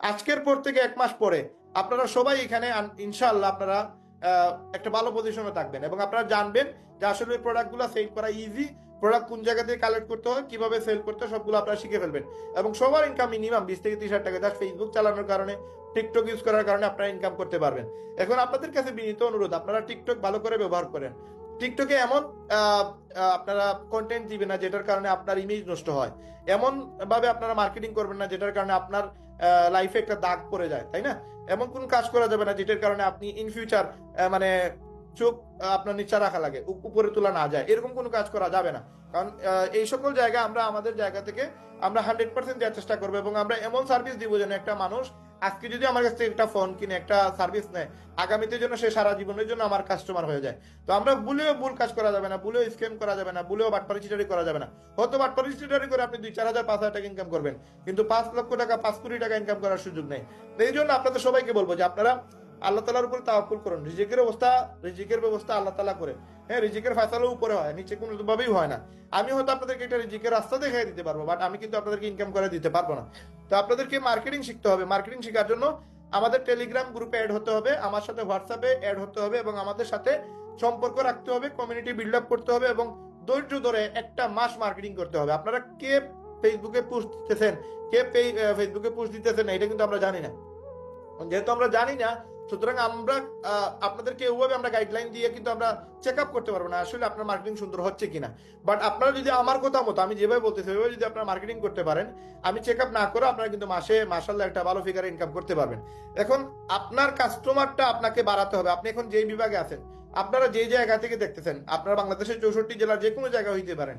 আজকের পর থেকে এক মাস পরে আপনারা সবাই এখানে ইনশাআল্লাহ আপনারা একটা ভালো পজিশনে থাকবেন এবং আপনারা জানবেন যে আসলে প্রোডাক্টগুলো সেল করা ইজি প্রোডাক্ট কোন জায়গা থেকে কালেক্ট করতে হয়, কীভাবে সেল করতে হয়, সবগুলো আপনারা শিখে ফেলবেন। এবং সবার ইনকাম মিনিমাম বিশ থেকে ত্রিশ হাজার টাকা জাস্ট ফেসবুক চালানোর কারণে টিকটক ইউজ করার কারণে আপনারা ইনকাম করতে পারবেন। এখন আপনাদের কাছে বিনীত অনুরোধ, আপনারা টিকটক ভালো করে ব্যবহার করেন। টিকটকে এমন আপনারা কন্টেন্ট দিবেন না যেটার কারণে আপনার ইমেজ নষ্ট হয়। এমন ভাবে আপনারা মার্কেটিং করবেন না যেটার কারণে আপনার লাইফে একটা দাগ পড়ে যায়, তাই না? এমন কোন কাজ করা যাবে না যেটার কারণে আপনি ইন ফিউচার মানে চোখ আপনার নিচে রাখা লাগে উপরে তোলা না যায়। এরকম কোনো কাজ করা যাবে না। কারণ এই সকল জায়গা আমরা আমাদের জায়গা থেকে আমরা হান্ড্রেড পার্সেন্ট দেওয়ার চেষ্টা করব এবং আমরা এমন সার্ভিস দিব যেন একটা মানুষ আজকে যদি আমার কাছ থেকে একটা ফোন কিনে, একটা সার্ভিস নেয়, আগামীতে জন্য সে সারা জীবনের জন্য আমার কাস্টমার হয়ে যায়। তো আমরা ভুলেও ভুল কাজ করা যাবে না, ভুলেও স্ক্যাম করা যাবে না, ভুলেও বাটপারি চিটারি করা যাবে না। হয়তো বাটপারি চিটারি করে আপনি দুই, চার হাজার, পাঁচ হাজার টাকা ইনকাম করবেন, কিন্তু পাঁচ লক্ষ টাকা, পাঁচ কোটি টাকা ইনকাম করার সুযোগ নেই। এই জন্য আপনাদের সবাইকে বলব যে আপনারা আল্লাহ তালার উপরে তাওয়াক্কুল করুন। রিজিকের অবস্থা, রিজিকের ব্যবস্থা আল্লাহ তালা করে। হ্যাঁ রিজিকের ফাইসালও উপরে হয়, নিচে কোনো ভাবেই হয় না। আমি হয়তো আপনাদেরকে একটা রিজিকের রাস্তা দেখাই দিতে পারব, বাট আমি কিন্তু আপনাদেরকে ইনকাম করে দিতে পারব না। তো আপনাদেরকে মার্কেটিং শিখতে হবে। মার্কেটিং শেখার জন্য আমাদের টেলিগ্রাম গ্রুপে অ্যাড হতে হবে, আমার সাথে হোয়াটসঅ্যাপে অ্যাড হতে হবে এবং আমাদের সাথে সম্পর্ক রাখতে হবে কমিউনিটি বিল্ড আপ করতে হবে এবং ধৈর্য ধরে একটা মাস মার্কেটিং করতে হবে। আপনারা কে ফেসবুকে পোস্ট দিতেছেন? কে ফেসবুকে পোস্ট দিতেছেন? এটা কিন্তু আমরা জানি না। যেহেতু আমরা জানি না সুতরাং আমরা আপনাদেরকে ওভাবে আমরা গাইডলাইন দিয়ে কিন্তু আমরা চেক আপ করতে পারব না, আসলে আপনার মার্কেটিং সুন্দর হচ্ছে কিনা। বাট আপনারা যদি আমার কথা মতো, আমি যেভাবে বলতেছি, ওইভাবে যদি আপনারা মার্কেটিং করতে পারেন, আমি চেক আপ না করে আপনারা কিন্তু মাসে মাসাল্লাহ একটা ভালো ফিগারে ইনকাম করতে পারবেন। এখন আপনার কাস্টমারটা আপনাকে বাড়াতে হবে। আপনি এখন যেই বিভাগে আছেন, আপনারা যে জায়গা থেকে দেখতেছেন, আপনারা বাংলাদেশের চৌষট্টি জেলার যে কোনো জায়গা হইতে পারেন।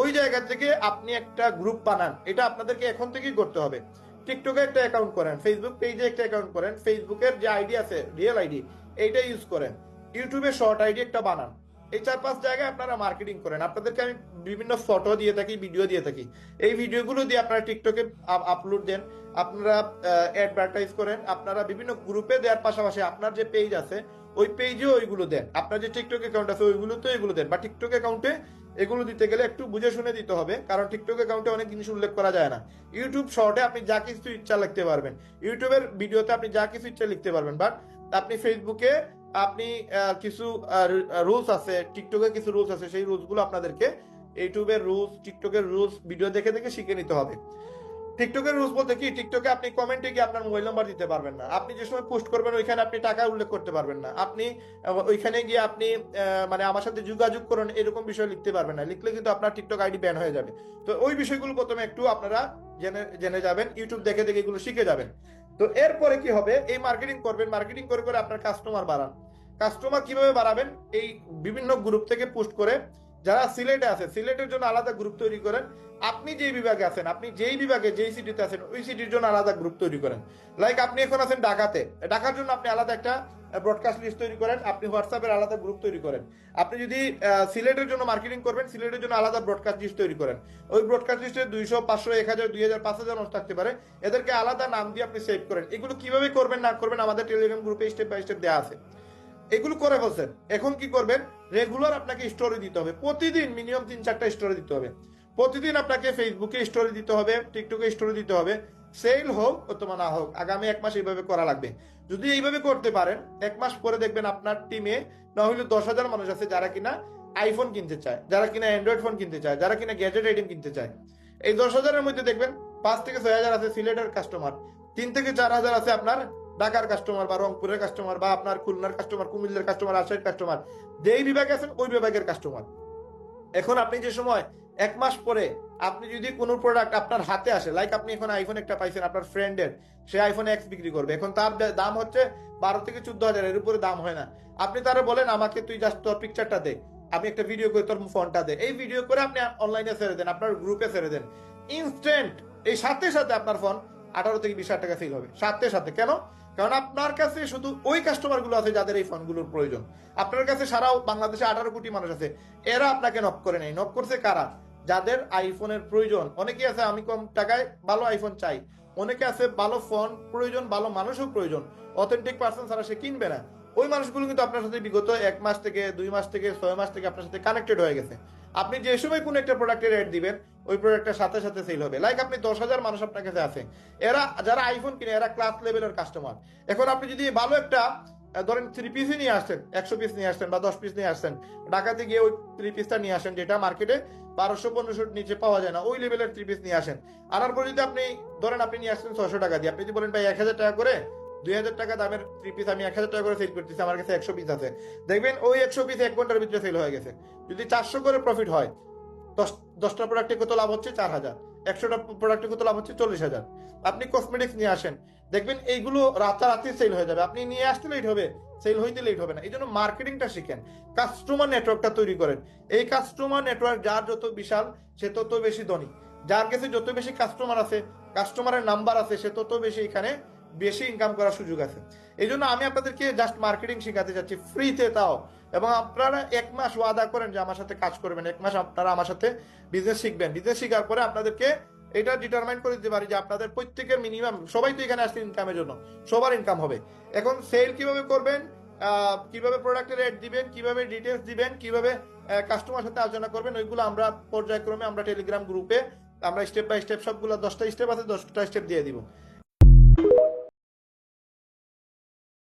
ওই জায়গা থেকে আপনি একটা গ্রুপ বানান। এটা আপনাদেরকে এখন থেকেই করতে হবে। টিকটকে একটা অ্যাকাউন্ট করেন ফেসবুক পেজে একটা অ্যাকাউন্ট করেন ফেসবুকের যে আইডি আছে রিয়েল আইডি এইটা ইউজ করেন। ইউটিউবে শর্ট আইডি একটা বানান। এই চার পাঁচ জায়গায় আপনারা মার্কেটিং করেন। আপনাদেরকে আমি বিভিন্ন ফটো দিয়ে থাকি ভিডিও দিয়ে থাকি। এই ভিডিওগুলো দিয়ে আপনারা টিকটকে আপলোড দেন, আপনারা অ্যাডভার্টাইজ করেন, আপনারা বিভিন্ন গ্রুপে দেওয়ার পাশাপাশি আপনার যে পেজ আছে ওই পেজেও ওইগুলো দেন। আপনার যে টিকটক অ্যাকাউন্ট আছে, ওইগুলোতে এগুলো দেন। বা টিকটক অ্যাকাউন্টে এগুলো দিতে গেলে একটু বুঝে শুনে দিতে হবে, কারণ টিকটক অ্যাকাউন্টে অনেক জিনিস উল্লেখ করা যায় না। ইউটিউব শর্টে আপনি যা কিছু ইচ্ছা লিখতে পারবেন। ইউটিউবের ভিডিওতে আপনি যা কিছু ইচ্ছা লিখতে পারবেন। বাট আপনি ফেসবুকে আপনি কিছু রুলস আছে টিকটকে কিছু রুলস আছে, সেই রুলসগুলো আপনাদেরকে ইউটিউবের রুলস টিকটকের রুলস ভিডিও দেখে দেখে শিখে নিতে হবে। টিকটকের রুলস বলতে কি? টিকটকে আপনি কমেন্টে গিয়ে আপনার মোবাইল নাম্বার দিতে পারবেন না। আপনি যে সময় পোস্ট করবেন, ওইখানে আপনি টাকা উল্লেখ করতে পারবেন না। আপনি ওইখানে গিয়ে আপনি মানে আমার সাথে যোগাযোগ করুন, এরকম বিষয় লিখতে পারবেন না। লিখলে কিন্তু আপনার টিকটক আইডি ব্যান হয়ে যাবে। তো ওই বিষয়গুলো প্রথমে একটু আপনারা জেনে জেনে যাবেন ইউটিউব দেখে দেখে এগুলো শিখে যাবেন। তো এরপরে কি হবে? এই মার্কেটিং করবেন। মার্কেটিং করে করে আপনার কাস্টমার বাড়ান। কাস্টমার কীভাবে বাড়াবেন? এই বিভিন্ন গ্রুপ থেকে পোস্ট করে যারা সিলেটে আছে সিলেটের জন্য আলাদা গ্রুপ তৈরি করেন। আপনি যেই বিভাগে আছেন, আপনি যেই বিভাগে, যেই সিটিতে আছেন, ওই সিটির জন্য আলাদা গ্রুপ তৈরি করেন। লাইক আপনি এখন আছেন ঢাকাতে। ঢাকার জন্য আপনি আলাদা একটা ব্রডকাস্ট লিস্ট তৈরি করেন। আপনি হোয়াটসঅ্যাপের আলাদা গ্রুপ তৈরি করেন। আপনি যদি সিলেটের জন্য মার্কেটিং করবেন, সিলেটের জন্য আলাদা ব্রডকাস্ট লিস্ট তৈরি করেন। ওই ব্রডকাস্ট লিস্টে দুইশো, পাঁচশো, এক হাজার, দুই হাজার, পাঁচ হাজার মানুষ থাকতে পারে। এদেরকে আলাদা নাম দিয়ে আপনি সেভ করেন। এগুলো কীভাবে করবেন, না করবেন, আমাদের টেলিগ্রাম গ্রুপে স্টেপ বাই স্টেপ দেওয়া আছে। এগুলো করে ফেলছেন এখন কি করবেন? রেগুলার আপনাকে স্টোরি দিতে হবে। প্রতিদিন মিনিমাম তিন চারটা স্টোরি দিতে হবে। প্রতিদিন আপনাকে ফেসবুকে স্টোরি দিতে হবে টিকটকে স্টোরি দিতে হবে। সেল হোক অথবা না হোক, আগামী এক মাস এইভাবে করা লাগবে। যদি এইভাবে করতে পারেন, এক মাস পরে দেখবেন আপনার টিমে না হলে দশ হাজার মানুষ আছে যারা কিনা আইফোন কিনতে চায়, যারা কিনা অ্যান্ড্রয়েড ফোন কিনতে চায়, যারা কিনা গ্যাজেট আইটেম কিনতে চায়। এই দশ হাজারের মধ্যে দেখবেন পাঁচ থেকে ছয় হাজার আছে সিলেটের কাস্টমার তিন থেকে চার হাজার আছে আপনার ঢাকার কাস্টমার বা রংপুরের কাস্টমার বা আপনার খুলনার কাস্টমার কুমিল্লার কাস্টমার রাজশাহীর কাস্টমার যেই বিভাগে আছেন ওই বিভাগের কাস্টমার এখন আপনি যে সময় এক মাস পরে আপনি যদি কোনো প্রোডাক্ট আপনার হাতে আসে লাইক আপনি এখন আইফোন একটা পাইছেন, আপনার ফ্রেন্ডের সে আইফোন এক্স বিক্রি করবে। এখন তার দাম হচ্ছে বারো থেকে চোদ্দ হাজার, এর উপরে দাম হয় না। আপনি তারা বলেন, আমাকে তুই জাস্ট তোর পিকচারটা দে। আমি একটা ভিডিও করে তোর ফোনটা দে। এই ভিডিও করে আপনি অনলাইনে ছেড়ে দেন, আপনার গ্রুপে ছেড়ে দেন। ইনস্ট্যান্ট এই সাথে সাথে আপনার ফোন আঠারো থেকে বিশ হাজার টাকা সেল হবে। সাথে সাথে। কেন? কারণ আপনার কাছে শুধু ওই কাস্টমারগুলো আছে যাদের এই ফোনগুলোর প্রয়োজন। আপনার কাছে সারাও বাংলাদেশে আঠারো কোটি মানুষ আছে। এরা আপনাকে নক করে নেই নক করছে কারা? যাদের আইফোনের প্রয়োজন। অনেকে আছে আমি কম টাকায় ভালো আইফোন চাই। অনেকে আছে ভালো ফোন প্রয়োজন, ভালো মানুষও প্রয়োজন। অথেন্টিক পার্সন ছাড়া সে কিনবে না। ওই মানুষগুলো কিন্তু আপনার সাথে বিগত এক মাস থেকে, দুই মাস থেকে, ছয় মাস থেকে আপনার সাথে কানেক্টেড হয়ে গেছে। আপনি যে সময় কোন একটা প্রোডাক্টের অ্যাড দিবেন ওই প্রোডাক্টের সাথে সাথে সেল হবে। লাইক আপনি দশ হাজার মানুষ আপনার কাছে আছে। এরা, যারা আইফোন কিনে, এরা ক্লাস লেভেলের কাস্টমার এখন আপনি যদি ভালো একটা ধরেন থ্রি পিসই নিয়ে আসছেন একশো পিস নিয়ে আসছেন বা দশ পিস নিয়ে আসছেন ঢাকাতে গিয়ে ওই থ্রি পিসটা নিয়ে আসেন, যেটা মার্কেটে বারোশো, পনেরোশোর নিচে পাওয়া যায় না, ওই লেভেলের থ্রি পিস নিয়ে আসেন। আনার পর যদি আপনি, ধরেন আপনি নিয়ে আসছেন ছশো টাকা দিয়ে, আপনি যদি বলেন, ভাই, এক হাজার টাকা করে, দুই হাজার টাকা দামের থ্রি পিস আমি এক হাজার টাকা করে সেল করতেছি, আমার কাছে একশো পিস আছে। দেখবেন ওই একশো পিস এক ঘণ্টার ভিতরে সেল হয়ে গেছে। যদি চারশো করে প্রফিট হয় দশ, দশটা প্রোডাক্টে কত লাভ হচ্ছে? চার হাজার। একশোটা প্রোডাক্টে কত লাভ হচ্ছে? চল্লিশ হাজার। আপনি কসমেটিক্স নিয়ে আসেন, দেখবেন এইগুলো রাতারাতি সেল হয়ে যাবে। আপনি নিয়ে আসতে লেট হবে সেল হইতে লেট হবে না। এই জন্য মার্কেটিংটা শিখেন। কাস্টমার নেটওয়ার্কটা তৈরি করেন। এই কাস্টমার নেটওয়ার্ক যার যত বিশাল, সে তত বেশি ধনী। যার কাছে যত বেশি কাস্টমার আছে কাস্টমারের নাম্বার আছে, সে তত বেশি এখানে বেশি ইনকাম করার সুযোগ আছে। এই জন্য আমি আপনাদেরকে জাস্ট মার্কেটিং শেখাতে চাচ্ছি ফ্রিতে তাও। এবং আপনারা এক মাস ওয়াদা করেন যে আমার সাথে কাজ করবেন, এক মাস আপনারা আমার সাথে বিজনেস শিখবেন। বিজনেস শেখার পরে আপনাদেরকে এটা ডিটারমাইন করে দিতে পারি যে আপনাদের প্রত্যেকের মিনিমাম সবাই তো এখানে আসছে ইনকামের জন্য, সবার ইনকাম হবে। এখন সেল কীভাবে করবেন কীভাবে প্রোডাক্টের রেট দিবেন, কীভাবে ডিটেলস দিবেন, কীভাবে কাস্টমার সাথে আলোচনা করবেন, ওইগুলো আমরা পর্যায়ক্রমে আমরা টেলিগ্রাম গ্রুপে আমরা স্টেপ বাই স্টেপ সবগুলো দশটা স্টেপ আছে, দশটা স্টেপ দিয়ে দিব।